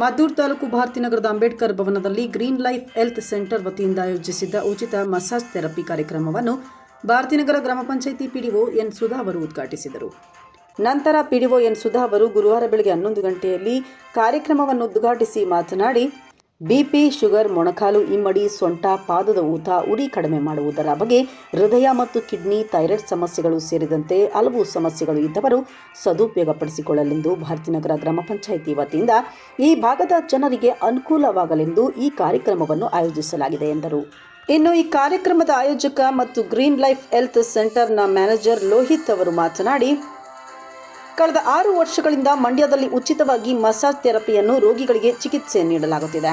ಮದ್ದೂರು ತಾಲೂಕು ಭಾರತಿನಗರದ ಅಂಬೇಡ್ಕರ್ ಭವನದಲ್ಲಿ green life health centre ವತಿಯಿಂದ ಆಯೋಜಿಸಿದ್ದ ಉಚಿತ ಮಸಾಜ್ ಥೆರಪಿ ಕಾರ್ಯಕ್ರಮವನ್ನು ಭಾರತೀನಗರ ಗ್ರಾಮ ಪಂಚಾಯಿತಿ ಪಿಡಿಒ ಎನ್ ಸುಧಾ ಅವರು ಉದ್ಘಾಟಿಸಿದರು. ನಂತರ ಪಿಡಿಒ ಎನ್ ಸುಧಾ ಅವರು ಗುರುವಾರ ಬೆಳಗ್ಗೆ ಹನ್ನೊಂದು ಗಂಟೆಯಲ್ಲಿ ಕಾರ್ಯಕ್ರಮವನ್ನು ಉದ್ಘಾಟಿಸಿ ಮಾತನಾಡಿ ಬಿಪಿ ಶುಗರ್ ಮೊಣಕಾಲು ಇಮ್ಮಡಿ ಸೊಂಟ ಪಾದದ ಊತ ಉರಿ ಕಡಿಮೆ ಮಾಡುವುದರ ಬಗ್ಗೆ ಹೃದಯ ಮತ್ತು ಕಿಡ್ನಿ ಥೈರಾಯ್ಡ್ ಸಮಸ್ಯೆಗಳು ಸೇರಿದಂತೆ ಹಲವು ಸಮಸ್ಯೆಗಳು ಇದ್ದವರು ಸದುಪಯೋಗಪಡಿಸಿಕೊಳ್ಳಲೆಂದು ಭಾರತೀನಗರ ಗ್ರಾಮ ಪಂಚಾಯಿತಿ ವತಿಯಿಂದ ಈ ಭಾಗದ ಜನರಿಗೆ ಅನುಕೂಲವಾಗಲೆಂದು ಈ ಕಾರ್ಯಕ್ರಮವನ್ನು ಆಯೋಜಿಸಲಾಗಿದೆ ಎಂದರು. ಇನ್ನು ಈ ಕಾರ್ಯಕ್ರಮದ ಆಯೋಜಕ ಮತ್ತು ಗ್ರೀನ್ ಲೈಫ್ ಹೆಲ್ತ್ ಸೆಂಟರ್ನ ಮ್ಯಾನೇಜರ್ ಲೋಹಿತ್ ಅವರು ಮಾತನಾಡಿ ಕಳೆದ ಆರು ವರ್ಷಗಳಿಂದ ಮಂಡ್ಯದಲ್ಲಿ ಉಚಿತವಾಗಿ ಮಸಾಜ್ ಥೆರಪಿಯನ್ನು ರೋಗಿಗಳಿಗೆ ಚಿಕಿತ್ಸೆ ನೀಡಲಾಗುತ್ತಿದೆ.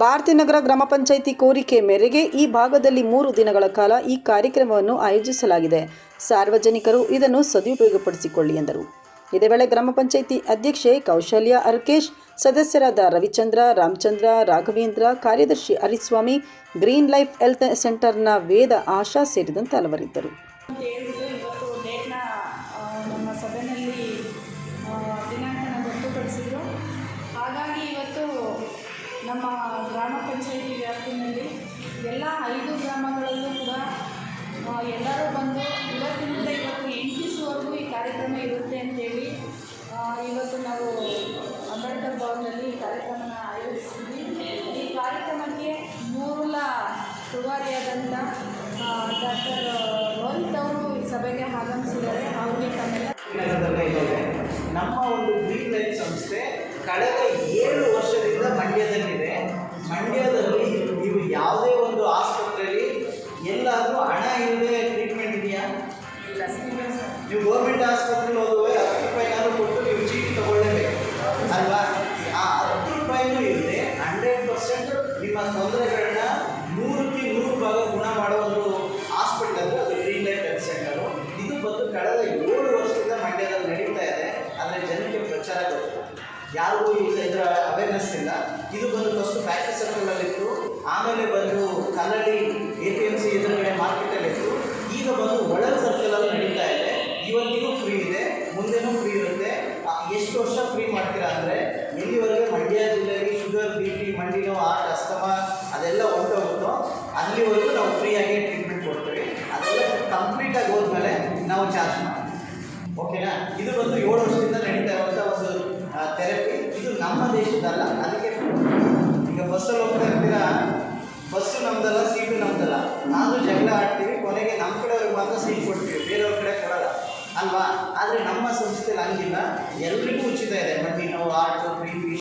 ಭಾರತೀನಗರ ಗ್ರಾಮ ಪಂಚಾಯಿತಿ ಕೋರಿಕೆ ಮೇರೆಗೆ ಈ ಭಾಗದಲ್ಲಿ ಮೂರು ದಿನಗಳ ಕಾಲ ಈ ಕಾರ್ಯಕ್ರಮವನ್ನು ಆಯೋಜಿಸಲಾಗಿದೆ. ಸಾರ್ವಜನಿಕರು ಇದನ್ನು ಸದುಪಯೋಗಪಡಿಸಿಕೊಳ್ಳಿ ಎಂದರು. ಇದೇ ವೇಳೆ ಗ್ರಾಮ ಪಂಚಾಯಿತಿ ಅಧ್ಯಕ್ಷೆ ಕೌಶಲ್ಯ ಅರ್ಕೇಶ್, ಸದಸ್ಯರಾದ ರವಿಚಂದ್ರ, ರಾಮಚಂದ್ರ, ರಾಘವೇಂದ್ರ, ಕಾರ್ಯದರ್ಶಿ ಹರಿಸ್ವಾಮಿ, ಗ್ರೀನ್ ಲೈಫ್ ಹೆಲ್ತ್ ಸೆಂಟರ್ನ ವೇದ ಆಶಾ ಸೇರಿದಂತೆ ಹಲವರಿದ್ದರು. ನಮ್ಮ ಗ್ರಾಮ ಪಂಚಾಯಿತಿ ವ್ಯಾಪ್ತಿಯಲ್ಲಿ ಎಲ್ಲ ಐದು ಗ್ರಾಮಗಳಲ್ಲೂ ಕೂಡ ಎಲ್ಲರೂ ಬಂದು ಇವತ್ತಿನಿಂದ ಇವತ್ತು ಎಂಟು ದಿವಸವರೆಗೂ ಈ ಕಾರ್ಯಕ್ರಮ ಇರುತ್ತೆ ಅಂತೇಳಿ ಇವತ್ತು ನಾವು ಅಂಬೇಡ್ಕರ್ ಭವನದಲ್ಲಿ ಈ ಕಾರ್ಯಕ್ರಮನ ಆಯೋಜಿಸಿದ್ವಿ. ಈ ಕಾರ್ಯಕ್ರಮಕ್ಕೆ ಮೂಲ ರೂವಾರಿಯಾದಂಥ ಡಾಕ್ಟರ್ ರೋಹಿತ್ ಅವರು ಈ ಸಭೆಗೆ ಆಗಮಿಸಿದ್ದಾರೆ. ಅವರಿಗೆ ನಮ್ಮ ಒಂದು ಗ್ರೀನ್ ಲೈನ್ ಸಂಸ್ಥೆ ಕಳೆದ ಹಣ ಇಲ್ಲದೆ ಟ್ರೀಟ್ಮೆಂಟ್ ಇದೆಯಾ? ಇಲ್ಲ ನೀವು ಗೌರ್ಮೆಂಟ್ ಆಸ್ಪತ್ರೆಗೆ ಹೋಗುವಾಗ ಹತ್ತು ರೂಪಾಯಿನಾದ್ರು ಕೊಟ್ಟು ನೀವು ಚೀಟಿ ತಗೊಳ್ಳೇಬೇಕು ಅಲ್ವಾ? ಆ ಹತ್ತು ರೂಪಾಯಿನೂ ಇಲ್ಲದೆ ಹಂಡ್ರೆಡ್ ಪರ್ಸೆಂಟ್ ನಿಮ್ಮ ತೊಂದರೆಗಳನ್ನ ನೂರಕ್ಕೆ ನೂರು ಭಾಗ ಗುಣ ಮಾಡೋ ಒಂದು ಹಾಸ್ಪಿಟಲ್ ಅದು ಗ್ರೀನ್ ಲೈಫ್ ಹೆಲ್ತ್ ಸೆಂಟರು ಇದು ಬಂದು ಕಳೆದ ಏಳು ವರ್ಷದಿಂದ ಮಂಡ್ಯದಲ್ಲಿ ನಡೀತಾ ಇದೆ. ಆದರೆ ಜನಕ್ಕೆ ಪ್ರಚಾರ ಗೊತ್ತಿಲ್ಲ. ಯಾರಿಗೂ ಇಲ್ಲ ಇದರ ಅವೇರ್ನೆಸ್ ಇಲ್ಲ. ಇದು ಬಂದು ಫಸ್ಟ್ ಫ್ಯಾಕ್ಟ್ರಿ ಸರ್ಕಲಲ್ಲಿತ್ತು ಆಮೇಲೆ ಬಂದು Kallahalli A P M C ಎದುರುಗಡೆ ಮಾರ್ಕೆಟಲ್ಲಿ ಇತ್ತು ಈಗ ಬಂದು ಒಳ್ಳೆ ಸರ್ಕಲ್ ಅಲ್ಲಿ ನಡೀತಾ ಇದೆ. ಇವತ್ತಿಗೂ ಫ್ರೀ ಇದೆ. ಮುಂದೆನೂ ಫ್ರೀ ಇರುತ್ತೆ. ಆ, ಎಷ್ಟು ವರ್ಷ ಫ್ರೀ ಮಾಡ್ತೀರಾ ಅಂದರೆ ಎಲ್ಲಿವರೆಗೆ ಮಂಡ್ಯ ಜಿಲ್ಲೆಯಲ್ಲಿ ಶುಗರ್ ಬಿ ಪಿ ಮಂಡಿನೋ ಹಾರ್ಟ್ ಅಸ್ತಮ ಅದೆಲ್ಲ ಹೊರಟೋಗುತ್ತೋ ಅಲ್ಲಿವರೆಗೂ ನಾವು ಫ್ರೀಯಾಗಿ ಟ್ರೀಟ್ಮೆಂಟ್ ಕೊಡ್ತೀವಿ. ಅದೆಲ್ಲ ಕಂಪ್ಲೀಟಾಗಿ ಹೋದ್ಮೇಲೆ ನಾವು ಚಾರ್ಜ್ ಮಾಡ್ತೀವಿ. ಓಕೆನಾ ಇದು ಬಂದು ಏಳು ವರ್ಷದಿಂದ ನಡೀತಾ ಇರುವಂಥ ಒಂದು ಥೆರಪಿ ಇದು ನಮ್ಮ ದೇಶದಲ್ಲ ಅದಕ್ಕೆ ಬಸ್ಸಲ್ಲಿ ಹೋಗ್ತಾ ಇರ್ತೀರಾ? ಬಸ್ಸು ನಮ್ದಲ್ಲ ಸೀಟು ನಮ್ದಲ್ಲ. ನಾವು ಜಗಳ ಆಡ್ತೀವಿ, ಕೊನೆಗೆ ನಮ್ಮ ಕಡೆಯವ್ರಿಗೆ ಮಾತ್ರ ಸೀಟ್ ಕೊಡ್ತೀವಿ. ಬೇರೆಯವ್ರ ಕಡೆ ಕೊಡಲ್ಲ. ಅಲ್ವಾ? ಆದರೆ ನಮ್ಮ ಸಂಸ್ಥೆಯಲ್ಲಿ ಹಂಗಿಲ್ಲ. ಎಲ್ರಿಗೂ ಉಚಿತ ಇದೆ. ಬಟ್ ನೋವು ಆಟೋ ಪ್ರೀತಿ.